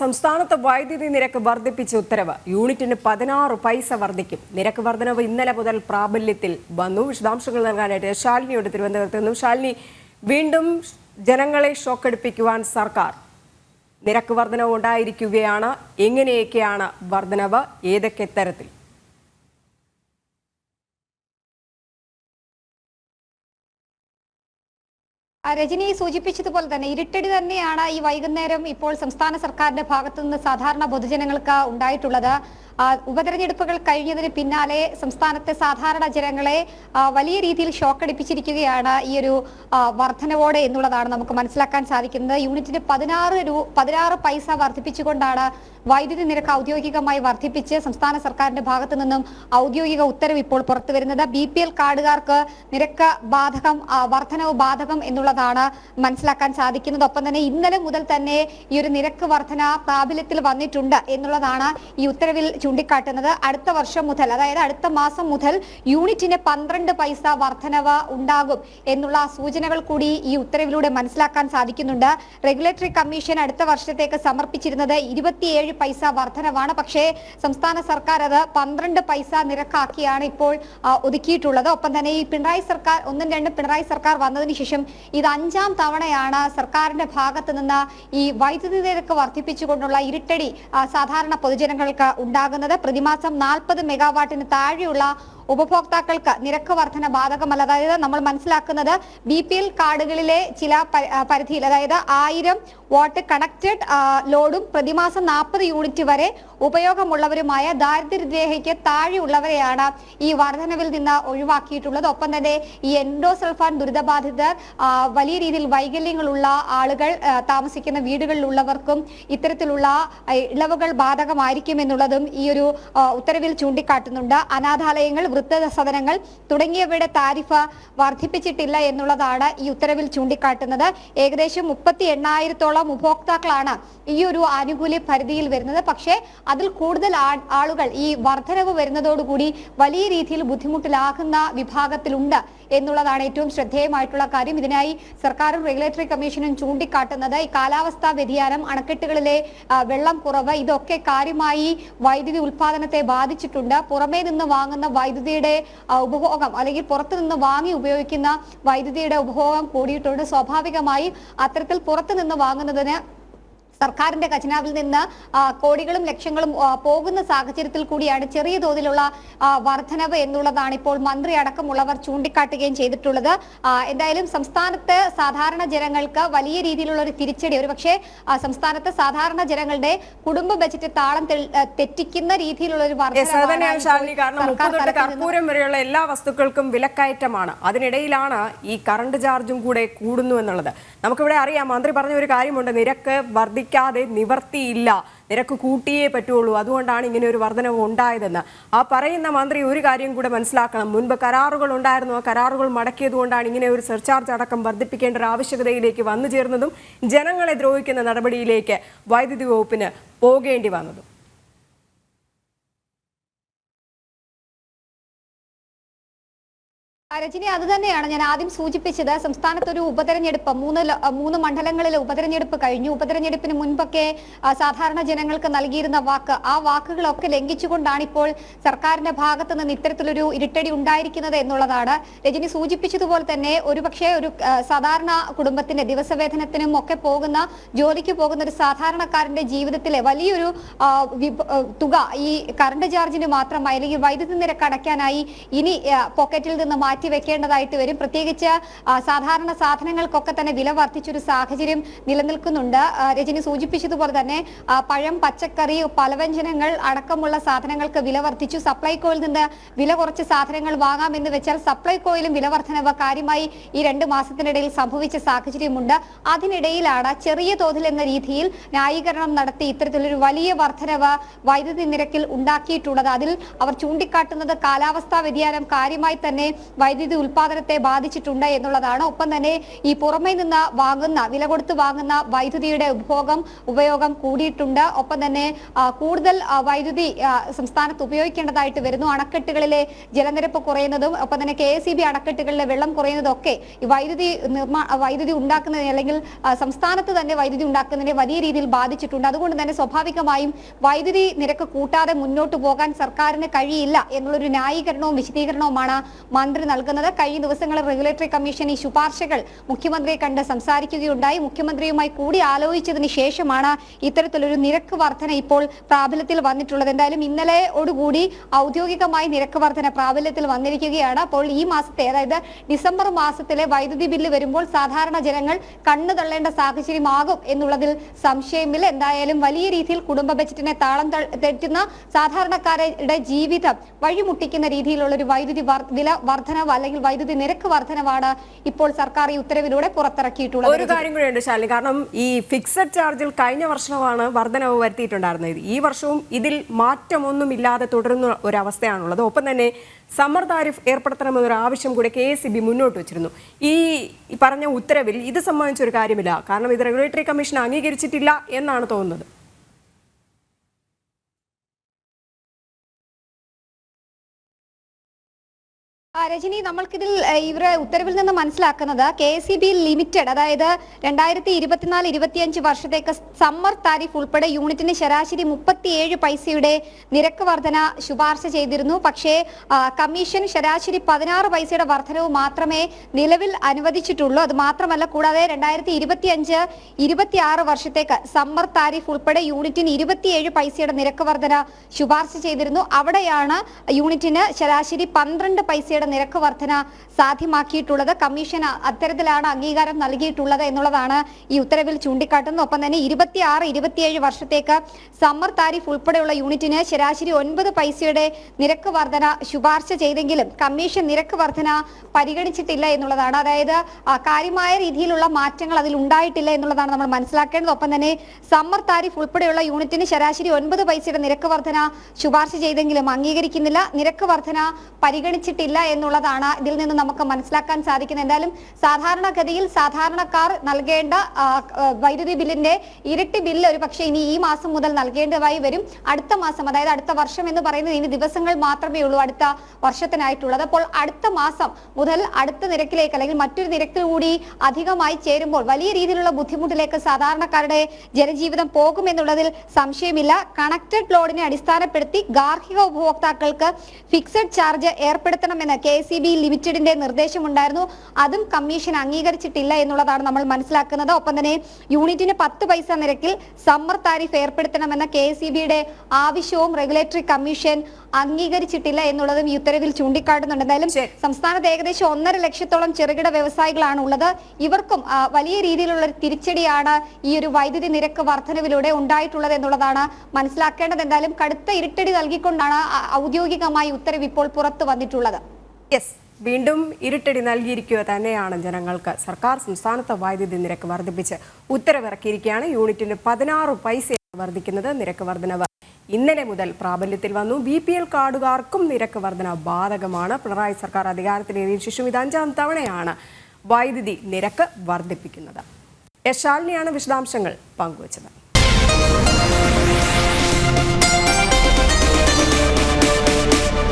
സംസ്ഥാനത്ത് വൈദ്യുതി നിരക്ക് വർദ്ധിപ്പിച്ച ഉത്തരവ്. യൂണിറ്റിന് പതിനാറ് പൈസ വർദ്ധിക്കും. നിരക്ക് വർധനവ് ഇന്നലെ മുതൽ പ്രാബല്യത്തിൽ വന്നു. വിശദാംശങ്ങൾ നൽകാനായിട്ട് ശാലിനിയോട് തിരുവനന്തപുരത്ത് നിന്നും. ശാലിനി വീണ്ടും ജനങ്ങളെ ഷോക്കടിപ്പിക്കുവാൻ സർക്കാർ. നിരക്ക് വർധനവ് ഉണ്ടായിരിക്കുകയാണ്. എങ്ങനെയൊക്കെയാണ് വർധനവ്? ഏതൊക്കെ തരത്തിൽ? രജനി സൂചിപ്പിച്ചതുപോലെ തന്നെ ഇരുട്ടടി തന്നെയാണ് ഈ വൈകുന്നേരം ഇപ്പോൾ സംസ്ഥാന സർക്കാരിന്റെ ഭാഗത്തുനിന്ന് സാധാരണ പൊതുജനങ്ങൾക്ക് ഉണ്ടായിട്ടുള്ളത്. ഉപതെരഞ്ഞെടുപ്പുകൾ കഴിഞ്ഞതിന് പിന്നാലെ സംസ്ഥാനത്തെ സാധാരണ ജനങ്ങളെ വലിയ രീതിയിൽ ഷോക്കടിപ്പിച്ചിരിക്കുകയാണ് ഈ ഒരു വർധനവോടെ എന്നുള്ളതാണ് നമുക്ക് മനസ്സിലാക്കാൻ സാധിക്കുന്നത്. യൂണിറ്റിന് പതിനാറ് രൂ പതിനാറ് പൈസ വർദ്ധിപ്പിച്ചുകൊണ്ടാണ് വൈദ്യുതി നിരക്ക് ഔദ്യോഗികമായി വർദ്ധിപ്പിച്ച് സംസ്ഥാന സർക്കാരിന്റെ ഭാഗത്തു നിന്നും ഔദ്യോഗിക ഉത്തരവ് ഇപ്പോൾ പുറത്തു വരുന്നത്. ബി പി എൽ കാർഡുകാർക്ക് നിരക്ക് ബാധകം വർധനവ് ബാധകം എന്നുള്ളതാണ് മനസ്സിലാക്കാൻ സാധിക്കുന്നത്. ഒപ്പം തന്നെ ഇന്നലെ മുതൽ തന്നെ ഈ ഒരു നിരക്ക് വർധന പ്രാബല്യത്തിൽ വന്നിട്ടുണ്ട് എന്നുള്ളതാണ് ഈ ഉത്തരവിൽ ചൂണ്ടിക്കാട്ടുന്നത് അടുത്ത വർഷം മുതൽ അതായത് അടുത്ത മാസം മുതൽ യൂണിറ്റിന് പന്ത്രണ്ട് പൈസ വർധനവ് ഉണ്ടാകും എന്നുള്ള സൂചനകൾ കൂടി ഈ ഉത്തരവിലൂടെ മനസ്സിലാക്കാൻ സാധിക്കുന്നുണ്ട്. റെഗുലേറ്ററി കമ്മീഷൻ അടുത്ത വർഷത്തേക്ക് സമർപ്പിച്ചിരുന്നത് ഇരുപത്തിയേഴ് പൈസ വർധനവാണ്. പക്ഷേ സംസ്ഥാന സർക്കാർ അത് പന്ത്രണ്ട് പൈസ നിരക്കാക്കിയാണ് ഇപ്പോൾ ഒതുക്കിയിട്ടുള്ളത്. ഒപ്പം തന്നെ ഈ പിണറായി സർക്കാർ ഒന്നും രണ്ടും പിണറായി സർക്കാർ വന്നതിന് ശേഷം ഇത് അഞ്ചാം തവണയാണ് സർക്കാരിന്റെ ഭാഗത്ത് നിന്ന് ഈ വൈദ്യുതി നിരക്ക് വർദ്ധിപ്പിച്ചുകൊണ്ടുള്ള ഇരുട്ടടി സാധാരണ പൊതുജനങ്ങൾക്ക് ഉണ്ടാകുന്നത്. പ്രതിമാസം നാൽപ്പത് മെഗാവാട്ടിന് താഴെയുള്ള ഉപഭോക്താക്കൾക്ക് നിരക്ക് വർധന ബാധകമല്ല. അതായത് നമ്മൾ മനസ്സിലാക്കുന്നത് ബി പി എൽ കാർഡുകളിലെ ചില പരിധിയിൽ അതായത് ആയിരം വാട്ട് കണക്റ്റഡ് ലോഡും പ്രതിമാസം നാൽപ്പത് യൂണിറ്റ് വരെ ഉപയോഗമുള്ളവരുമായ ദാരിദ്ര്യരേഖയ്ക്ക് താഴെയുള്ളവരെയാണ് ഈ വർധനവിൽ നിന്ന് ഒഴിവാക്കിയിട്ടുള്ളത്. ഒപ്പം തന്നെ ഈ എൻഡോസൾഫാൻ ദുരിതബാധിതർ വലിയ രീതിയിൽ വൈകല്യങ്ങളുള്ള ആളുകൾ താമസിക്കുന്ന വീടുകളിലുള്ളവർക്കും ഇത്തരത്തിലുള്ള ഇളവുകൾ ബാധകമായിരിക്കും എന്നുള്ളതും ഈ ഒരു ഉത്തരവിൽ ചൂണ്ടിക്കാട്ടുന്നുണ്ട്. അനാഥാലയങ്ങൾ വൃദ്ധസദനങ്ങൾ തുടങ്ങിയവയുടെ താരിഫ് വർദ്ധിപ്പിച്ചിട്ടില്ല എന്നുള്ളതാണ് ഈ ഉത്തരവിൽ ചൂണ്ടിക്കാട്ടുന്നത്. ഏകദേശം മുപ്പത്തി എണ്ണായിരത്തോളം ഉപഭോക്താക്കളാണ് ഈ ഒരു ആനുകൂല്യ പരിധിയിൽ വരുന്നത്. പക്ഷേ അതിൽ കൂടുതൽ ആളുകൾ ഈ വർധനവ് വരുന്നതോടുകൂടി വലിയ രീതിയിൽ ബുദ്ധിമുട്ടിലാകുന്ന വിഭാഗത്തിലുണ്ട് എന്നുള്ളതാണ് ഏറ്റവും ശ്രദ്ധേയമായിട്ടുള്ള കാര്യം. ഇതിനായി സർക്കാരും റെഗുലേറ്ററി കമ്മീഷനും ചൂണ്ടിക്കാട്ടുന്നത് ഈ കാലാവസ്ഥാ വ്യതിയാനം അണക്കെട്ടുകളിലെ വെള്ളം കുറവ് ഇതൊക്കെ കാര്യമായി വൈദ്യുതി ഉൽപാദനത്തെ ബാധിച്ചിട്ടുണ്ട്. പുറമേ നിന്ന് വാങ്ങുന്ന വൈദ്യുതിയുടെ ഉപഭോഗം അല്ലെങ്കിൽ പുറത്തു നിന്ന് വാങ്ങി ഉപയോഗിക്കുന്ന വൈദ്യുതിയുടെ ഉപഭോഗം കൂടിയിട്ടുണ്ട്. സ്വാഭാവികമായി അത്തരത്തിൽ പുറത്തു നിന്ന് വാങ്ങുന്നതിന് സർക്കാരിന്റെ ഖജനാവിൽ നിന്ന് കോടികളും ലക്ഷങ്ങളും പോകുന്ന സാഹചര്യത്തിൽ കൂടിയാണ് ചെറിയ തോതിലുള്ള വർധനവ് എന്നുള്ളതാണ് ഇപ്പോൾ മന്ത്രി അടക്കമുള്ളവർ ചൂണ്ടിക്കാട്ടുകയും ചെയ്തിട്ടുള്ളത്. എന്തായാലും സംസ്ഥാനത്ത് സാധാരണ ജനങ്ങൾക്ക് വലിയ രീതിയിലുള്ള ഒരു തിരിച്ചടി ഒരുപക്ഷെ പക്ഷേ സംസ്ഥാനത്ത് സാധാരണ ജനങ്ങളുടെ കുടുംബ ബജറ്റ് താളം തെറ്റിക്കുന്ന രീതിയിലുള്ള ഒരു കർപ്പൂരം വരെയുള്ള എല്ലാ വസ്തുക്കൾക്കും വിലക്കയറ്റമാണ്. അതിനിടയിലാണ് ഈ കറണ്ട് ചാർജും കൂടെ കൂടുന്നു എന്നുള്ളത്. നമുക്കിവിടെ അറിയാം മന്ത്രി പറഞ്ഞ ഒരു കാര്യമുണ്ട്. നിരക്ക് വർദ്ധിക്കാതെ നിവർത്തിയില്ല. നിരക്ക് കൂട്ടിയേ പറ്റുള്ളൂ. അതുകൊണ്ടാണ് ഇങ്ങനെ ഒരു വർധനവ് ഉണ്ടായതെന്ന്. ആ പറയുന്ന മന്ത്രി ഒരു കാര്യം കൂടെ മനസ്സിലാക്കണം. മുൻപ് കരാറുകൾ ഉണ്ടായിരുന്നു. ആ കരാറുകൾ മടക്കിയത് കൊണ്ടാണ് ഇങ്ങനെ ഒരു സർചാർജ് അടക്കം വർദ്ധിപ്പിക്കേണ്ട ഒരു ആവശ്യകതയിലേക്ക് വന്നു ചേർന്നതും ജനങ്ങളെ ദ്രോഹിക്കുന്ന നടപടിയിലേക്ക് വൈദ്യുതി വകുപ്പിന് പോകേണ്ടി വന്നതും. രജനി അത് തന്നെയാണ് ഞാൻ ആദ്യം സൂചിപ്പിച്ചത്. സംസ്ഥാനത്ത് ഒരു ഉപതെരഞ്ഞെടുപ്പ് മൂന്ന് മൂന്ന് മണ്ഡലങ്ങളിൽ ഉപതെരഞ്ഞെടുപ്പ് കഴിഞ്ഞു. ഉപതെരഞ്ഞെടുപ്പിന് മുൻപൊക്കെ സാധാരണ ജനങ്ങൾക്ക് നൽകിയിരുന്ന വാക്ക് ആ വാക്കുകളൊക്കെ ലംഘിച്ചുകൊണ്ടാണ് ഇപ്പോൾ സർക്കാരിന്റെ ഭാഗത്ത് നിന്ന് ഇത്തരത്തിലൊരു ഇരുട്ടടി ഉണ്ടായിരിക്കുന്നത് എന്നുള്ളതാണ്. രജനി സൂചിപ്പിച്ചതുപോലെ തന്നെ ഒരുപക്ഷെ ഒരു സാധാരണ കുടുംബത്തിന്റെ ദിവസവേതനത്തിനും ഒക്കെ പോകുന്ന ജോലിക്ക് പോകുന്ന ഒരു സാധാരണക്കാരന്റെ ജീവിതത്തിലെ വലിയൊരു തുക ഈ കറണ്ട് ചാർജിന് മാത്രമായി അല്ലെങ്കിൽ വൈദ്യുതി നിരക്ക് അടയ്ക്കാനായി ഇനി പോക്കറ്റിൽ നിന്ന് മാറ്റി വെക്കേണ്ടതായിട്ട് വരും. പ്രത്യേകിച്ച് സാധാരണ സാധനങ്ങൾക്കൊക്കെ തന്നെ വില വർദ്ധിച്ചൊരു സാഹചര്യം നിലനിൽക്കുന്നുണ്ട്. രജനി സൂചിപ്പിച്ചതുപോലെ തന്നെ പഴം പച്ചക്കറി പലവ്യഞ്ജനങ്ങൾ അടക്കമുള്ള സാധനങ്ങൾക്ക് വില വർദ്ധിച്ചു. സപ്ലൈകോയിൽ നിന്ന് വില കുറച്ച് സാധനങ്ങൾ വാങ്ങാമെന്ന് വെച്ചാൽ സപ്ലൈകോയിലും വില വർധനവ് കാര്യമായി ഈ രണ്ട് മാസത്തിനിടയിൽ സംഭവിച്ച സാഹചര്യമുണ്ട്. അതിനിടയിലാണ് ചെറിയ തോതിൽ എന്ന രീതിയിൽ ന്യായീകരണം നടത്തി ഇത്തരത്തിലൊരു വലിയ വർധനവ് വൈദ്യുതി നിരക്കിൽ ഉണ്ടാക്കിയിട്ടുള്ളത്. അതിൽ അവർ ചൂണ്ടിക്കാട്ടുന്നത് കാലാവസ്ഥാ വ്യതിയാനം കാര്യമായി തന്നെ വൈദ്യുതി ഉൽപാദനത്തെ ബാധിച്ചിട്ടുണ്ട് എന്നുള്ളതാണ്. ഒപ്പം തന്നെ ഈ പുറമേ നിന്ന് വാങ്ങുന്ന വില കൊടുത്ത് വാങ്ങുന്ന വൈദ്യുതിയുടെ ഉപഭോഗം ഉപയോഗം കൂടിയിട്ടുണ്ട്. ഒപ്പം തന്നെ കൂടുതൽ വൈദ്യുതി സംസ്ഥാനത്ത് ഉപയോഗിക്കേണ്ടതായിട്ട് വരുന്നു. അണക്കെട്ടുകളിലെ ജലനിരപ്പ് കുറയുന്നതും ഒപ്പം തന്നെ കെ എസ് അണക്കെട്ടുകളിലെ വെള്ളം കുറയുന്നതും ഒക്കെ വൈദ്യുതി നിർമ്മാ വൈദ്യുതി ഉണ്ടാക്കുന്നതിന് അല്ലെങ്കിൽ സംസ്ഥാനത്ത് തന്നെ വൈദ്യുതി ഉണ്ടാക്കുന്നതിനെ വലിയ രീതിയിൽ ബാധിച്ചിട്ടുണ്ട്. അതുകൊണ്ട് തന്നെ സ്വാഭാവികമായും വൈദ്യുതി നിരക്ക് കൂട്ടാതെ മുന്നോട്ട് പോകാൻ സർക്കാരിന് കഴിയില്ല എന്നുള്ളൊരു ന്യായീകരണവും വിശദീകരണവുമാണ് മന്ത്രി നൽകുന്നത്. കഴിഞ്ഞ ദിവസങ്ങളിൽ റെഗുലേറ്ററി കമ്മീഷൻ ഈ ശുപാർശകൾ മുഖ്യമന്ത്രിയെ കണ്ട് സംസാരിക്കുകയുണ്ടായി. മുഖ്യമന്ത്രിയുമായി കൂടി ആലോചിച്ചതിന് ശേഷമാണ് ഇത്തരത്തിലൊരു നിരക്ക് വർധന ഇപ്പോൾ പ്രാബല്യത്തിൽ വന്നിട്ടുള്ളത്. എന്തായാലും ഇന്നലെയോടുകൂടി ഔദ്യോഗികമായി നിരക്ക് വർധന പ്രാബല്യത്തിൽ വന്നിരിക്കുകയാണ്. അപ്പോൾ ഈ മാസത്തെ അതായത് ഡിസംബർ മാസത്തിലെ വൈദ്യുതി ബില്ല് വരുമ്പോൾ സാധാരണ ജനങ്ങൾ കണ്ണു തള്ളേണ്ട സാഹചര്യമാകും എന്നുള്ളതിൽ സംശയമില്ല. എന്തായാലും വലിയ രീതിയിൽ കുടുംബ ബജറ്റിനെ താളം തെറ്റുന്ന സാധാരണക്കാരുടെ ജീവിതം വഴിമുട്ടിക്കുന്ന രീതിയിലുള്ള ഒരു വൈദ്യുതി വില വർധനവ് അല്ലെങ്കിൽ വൈദ്യുതി നിരക്ക് വർധനവാണ് ഇപ്പോൾ സർക്കാർ ഈ ഉത്തരവിലൂടെ പുറത്തിറക്കിയിട്ടുള്ളത്. ഒരു കാര്യം കൂടിയുണ്ട് ശാലി കാരണം ഈ ഫിക്സഡ് ചാർജിൽ കഴിഞ്ഞ വർഷമാണ് വർധനവ് വരുത്തിയിട്ടുണ്ടായിരുന്നത്. ഈ വർഷവും ഇതിൽ മാറ്റമൊന്നും ഇല്ലാതെ തുടരുന്ന ഒരവസ്ഥയാണുള്ളത്. ഒപ്പം തന്നെ സമ്മർ താരിഫ് ഏർപ്പെടുത്തണമെന്നൊരു ആവശ്യം കൂടെ കെ എസ് മുന്നോട്ട് വെച്ചിരുന്നു. ഈ പറഞ്ഞ ഉത്തരവിൽ ഇത് സംബന്ധിച്ചൊരു കാര്യമില്ല. കാരണം ഇത് റെഗുലേറ്ററി കമ്മീഷൻ അംഗീകരിച്ചിട്ടില്ല എന്നാണ് തോന്നുന്നത്. രജനി നമ്മൾക്കിതിൽ ഇവരുടെ ഇവരെ ഉത്തരവിൽ നിന്ന് മനസ്സിലാക്കുന്നത് കെ എസ് ബി ലിമിറ്റഡ് അതായത് രണ്ടായിരത്തി ഇരുപത്തിനാല് ഇരുപത്തിയഞ്ച് വർഷത്തേക്ക് സമ്മർ താരിഫ് ഉൾപ്പെടെ യൂണിറ്റിന് ശരാശരി മുപ്പത്തിയേഴ് പൈസയുടെ നിരക്ക് വർധന ശുപാർശ ചെയ്തിരുന്നു. പക്ഷേ കമ്മീഷൻ ശരാശരി പതിനാറ് പൈസയുടെ വർധനവ് മാത്രമേ നിലവിൽ അനുവദിച്ചിട്ടുള്ളൂ. അത് മാത്രമല്ല കൂടാതെ രണ്ടായിരത്തി ഇരുപത്തിയഞ്ച് ഇരുപത്തിയാറ് വർഷത്തേക്ക് സമ്മർ താരിഫ് ഉൾപ്പെടെ യൂണിറ്റിന് ഇരുപത്തിയേഴ് പൈസയുടെ നിരക്ക് വർധന ശുപാർശ ചെയ്തിരുന്നു. അവിടെയാണ് യൂണിറ്റിന് ശരാശരി പന്ത്രണ്ട് പൈസയുടെ നിരക്ക് വർധന സാധ്യമാക്കിയിട്ടുള്ളത്. കമ്മീഷൻ അത്തരത്തിലാണ് അംഗീകാരം നൽകിയിട്ടുള്ളത് എന്നുള്ളതാണ് ഈ ഉത്തരവിൽ ചൂണ്ടിക്കാട്ടുന്നത്. ഒപ്പം തന്നെ ഇരുപത്തിയാറ് ഇരുപത്തിയേഴ് വർഷത്തേക്ക് സമ്മർ താരിഫ് ഉൾപ്പെടെയുള്ള യൂണിറ്റിന് ശരാശരി ഒൻപത് പൈസയുടെ നിരക്ക് വർധന ശുപാർശ ചെയ്തെങ്കിലും കമ്മീഷൻ നിരക്ക് വർധന പരിഗണിച്ചിട്ടില്ല എന്നുള്ളതാണ്. അതായത് കാര്യമായ രീതിയിലുള്ള മാറ്റങ്ങൾ അതിൽ ഉണ്ടായിട്ടില്ല എന്നുള്ളതാണ് നമ്മൾ മനസ്സിലാക്കേണ്ടത്. ഒപ്പം തന്നെ സമ്മർ താരിഫ് ഉൾപ്പെടെയുള്ള യൂണിറ്റിന് ശരാശരി ഒൻപത് പൈസയുടെ നിരക്ക് വർധന ശുപാർശ ചെയ്തെങ്കിലും അംഗീകരിക്കുന്നില്ല. നിരക്ക് വർധന പരിഗണിച്ചിട്ടില്ല എന്നുള്ളതാണ് ഇതിൽ നിന്ന് നമുക്ക് മനസ്സിലാക്കാൻ സാധിക്കുന്നത് എന്തായാലും സാധാരണഗതിയിൽ സാധാരണക്കാർ നൽകേണ്ട വൈദ്യുതി ബില്ലിന്റെ ഇരട്ടി ബില്ല് ഒരു പക്ഷേ ഇനി ഈ മാസം മുതൽ നൽകേണ്ടതായി വരും. അടുത്ത മാസം അതായത് അടുത്ത വർഷം എന്ന് പറയുന്നത് ഇനി ദിവസങ്ങൾ മാത്രമേ ഉള്ളൂ അടുത്ത വർഷത്തിനായിട്ടുള്ളത്. അപ്പോൾ അടുത്ത മാസം മുതൽ അടുത്ത നിരക്കിലേക്ക് അല്ലെങ്കിൽ മറ്റൊരു നിരക്കിൽ കൂടി അധികമായി ചേരുമ്പോൾ വലിയ രീതിയിലുള്ള ബുദ്ധിമുട്ടിലേക്ക് സാധാരണക്കാരുടെ ജനജീവിതം പോകുമെന്നുള്ളതിൽ സംശയമില്ല. കണക്റ്റഡ് ലോഡിനെ അടിസ്ഥാനപ്പെടുത്തി ഗാർഹിക ഉപഭോക്താക്കൾക്ക് ഫിക്സഡ് ചാർജ് ഏർപ്പെടുത്തണമെന്ന് കെ സി ബി ലിമിറ്റഡിന്റെ നിർദ്ദേശമുണ്ടായിരുന്നു. അതും കമ്മീഷൻ അംഗീകരിച്ചിട്ടില്ല എന്നുള്ളതാണ് നമ്മൾ മനസ്സിലാക്കുന്നത്. ഒപ്പം തന്നെ യൂണിറ്റിന് പത്ത് പൈസ നിരക്കിൽ സമ്മർ താരിഫ് ഏർപ്പെടുത്തണമെന്ന കെ എസ് ആവശ്യവും റെഗുലേറ്ററി കമ്മീഷൻ അംഗീകരിച്ചിട്ടില്ല എന്നുള്ളതും ഈ ഉത്തരവിൽ ചൂണ്ടിക്കാട്ടുന്നുണ്ട്. എന്തായാലും സംസ്ഥാനത്ത് ഏകദേശം ഒന്നര ലക്ഷത്തോളം ചെറുകിട വ്യവസായികളാണ് ഉള്ളത്. ഇവർക്കും വലിയ രീതിയിലുള്ള ഒരു തിരിച്ചടിയാണ് ഈ ഒരു വൈദ്യുതി നിരക്ക് വർധനവിലൂടെ ഉണ്ടായിട്ടുള്ളത് എന്നുള്ളതാണ് മനസ്സിലാക്കേണ്ടത്. എന്തായാലും കടുത്ത ഇരുട്ടടി നൽകിക്കൊണ്ടാണ് ഔദ്യോഗികമായി ഉത്തരവ് ഇപ്പോൾ പുറത്തു വന്നിട്ടുള്ളത്. യെസ് വീണ്ടും ഇരുട്ടടി നൽകിയിരിക്കുക തന്നെയാണ് ജനങ്ങൾക്ക്. സർക്കാർ സംസ്ഥാനത്തെ വൈദ്യുതി നിരക്ക് വർദ്ധിപ്പിച്ച് ഉത്തരവിറക്കിയിരിക്കുകയാണ്. യൂണിറ്റിന് പതിനാറ് പൈസ വർദ്ധിക്കുന്നത് നിരക്ക് വർധനവ്. ഇന്നലെ മുതൽ പ്രാബല്യത്തിൽ വന്നു. ബി പി എൽ കാർഡുകാർക്കും നിരക്ക് വർധന ബാധകമാണ്. പിണറായി സർക്കാർ അധികാരത്തിലേറിയ ശേഷം ഇത് അഞ്ചാം തവണയാണ് വൈദ്യുതി നിരക്ക് വർദ്ധിപ്പിക്കുന്നത്. യശാലിനിയാണ് വിശദാംശങ്ങൾ പങ്കുവച്ചത്.